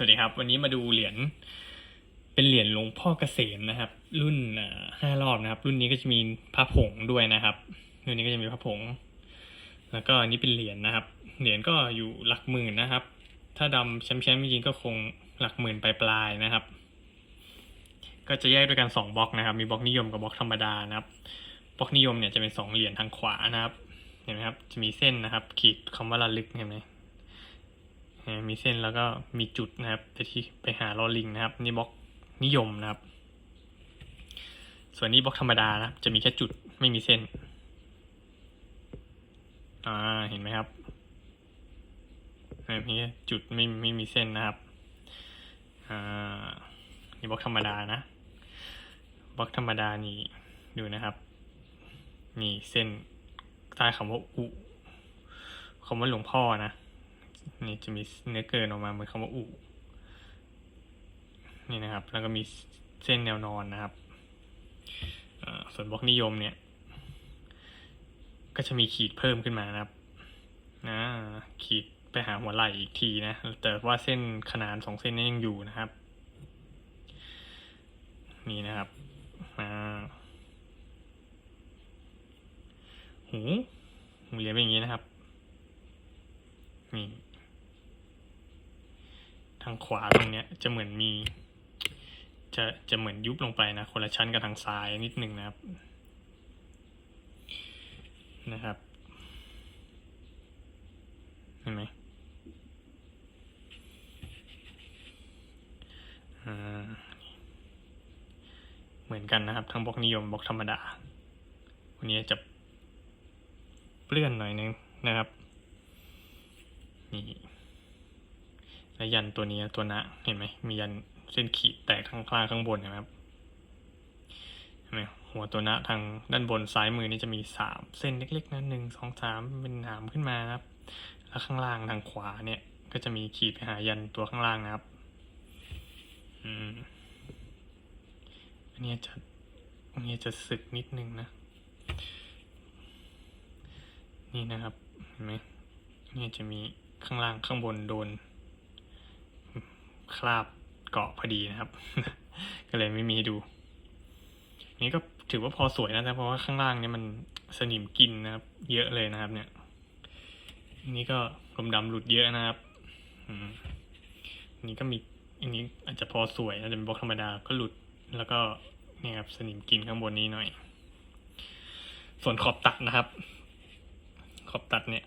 สวัสดีครับ วันนี้มาดูเหรียญเป็นเหรียญหลวงพ่อเกษมนะครับ รุ่นห้ารอบนะครับ รุ่นนี้ก็จะมีพระผงด้วยนะครับรุ่นนี้ก็จะมีพระผง แล้วก็อันนี้เป็นเหรียญนะครับ เหรียญก็อยู่หลักหมื่นนะครับ ถ้าดำแชมป์แชมป์จริงก็คงหลักหมื่นปลายๆนะครับ ก็จะแยกด้วยกันสองบล็อกนะครับ มีบล็อกนิยมกับบล็อกธรรมดานะครับบล็อกนิยมเนี่ยจะเป็นสองเหรียญทางขวานะครับ เห็นไหมครับ จะมีเส้นนะครับ ขีดคำว่าระลึกเห็นไหม มีเส้นแล้วก็มีจุดนะครับ ไปที่ไปหาลอลิงนะครับ นี่บล็อกนิยมนะครับ ส่วนนี้บล็อกธรรมดานะครับ จะมีแค่จุดไม่มีเส้น อ่าเห็นไหมครับมีแค่จุดไม่ไม่มีเส้นนะครับ อ่านี่บล็อกธรรมดานะบล็อกธรรมดานี่ดูนะครับนี่เส้นใต้คำว่าอุคำว่าหลวงพ่อนะ นี่จะมีเนื้อเกินออกมาเหมือนคำว่าอุนี่นะครับ แล้วก็มีเส้นแนวนอนนะครับส่วนบล็อกนิยมเนี่ย ก็จะมีขีดเพิ่มขึ้นมานะครับนะขีดไปหาหัวไหล่อีกทีนะ แต่ว่าเส้นขนานสองเส้นนี้ยังอยู่นะครับ นี่นะครับอ่าหูหูเหรียญเป็นอย่างนี้นะครับ นี่ ทางขวาตรงเนี้ยจะเหมือนมี จะจะเหมือนยุบลงไปนะคนละชั้นกับทางซ้ายนิดนึงนะครับ นะครับเห็นไหมอ่าเหมือนกันนะครับ ทั้งบล็อกนิยมบล็อกธรรมดา วันนี้จะเปลื่อนหน่อยนึงนะครับ นี่ และยันตัวนี้ตัวนะเห็นไหมมียันเส้นขีดแตกข้างล่างข้างบนเห็นไหมครับเห็นไหมหัวตัวนะทางด้านบนซ้ายมือนี่จะมีสามเส้นเล็กๆนะหนึ่งสองสามเป็นหนามขึ้นมานะครับ แล้วข้างล่างทางขวาเนี่ย ก็จะมีขีดไปหายันตัวข้างล่างนะครับ อืมอันนี้จะอันนี้จะสึกนิดนึงนะ นี่นะครับ เห็นไหมนี่จะมีข้างล่างข้างบนโดน คราบเกาะพอดีนะครับ ก็เลยไม่มีให้ดู นี่ก็ถือว่าพอสวยนะแต่เพราะว่าข้างล่างเนี่ยมันสนิมกินนะครับ เยอะเลยนะครับ เนี่ยนนี้ก็ลมดำหลุดเยอะนะครับอันนี้ก็มีอันนี้อาจจะพอสวยนะแต่เป็นบล็อกธรรมดาก็หลุดแล้วก็เนี่ยครับสนิมกินข้างบนนี้หน่อย ส่วนขอบตัดนะครับ ขอบตัดเนี่ย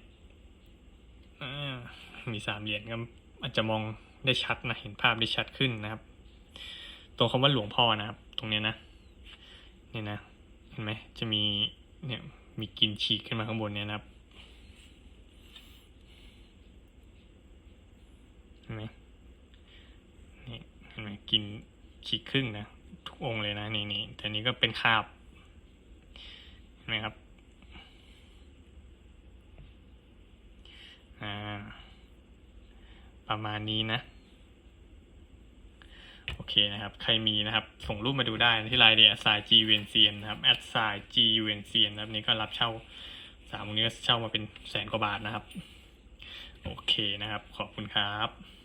มีสามเหรียญก็อาจจะมอง ได้ชัดนะเห็นภาพได้ชัดขึ้นนะครับ ตรงคำว่าหลวงพ่อนะครับ ตรงเนี้ยนะเนี่ยนะเห็นไหมจะมีเนี่ยมีกินฉีกขึ้นมาข้างบนเนี่ยนะครับเห็นไหมนี่เห็นไหมกินฉีกครึ่งนะทุกองเลยนะนี่นี่แต่นี้ก็เป็นคราบเห็นไหมครับอ่าประมาณนี้นะ เคนะครับ ใครมีนะครับ ส่งรูปมาดูได้ที่ไลน์เดียสายจีเวนเซียนนะครับแอดสายจีเวนเซียนนะครับนี่ก็รับเช่าสามวันนี้ก็เช่ามาเป็นแสนกว่าบาทนะครับ โอเคนะครับ ขอบคุณครับ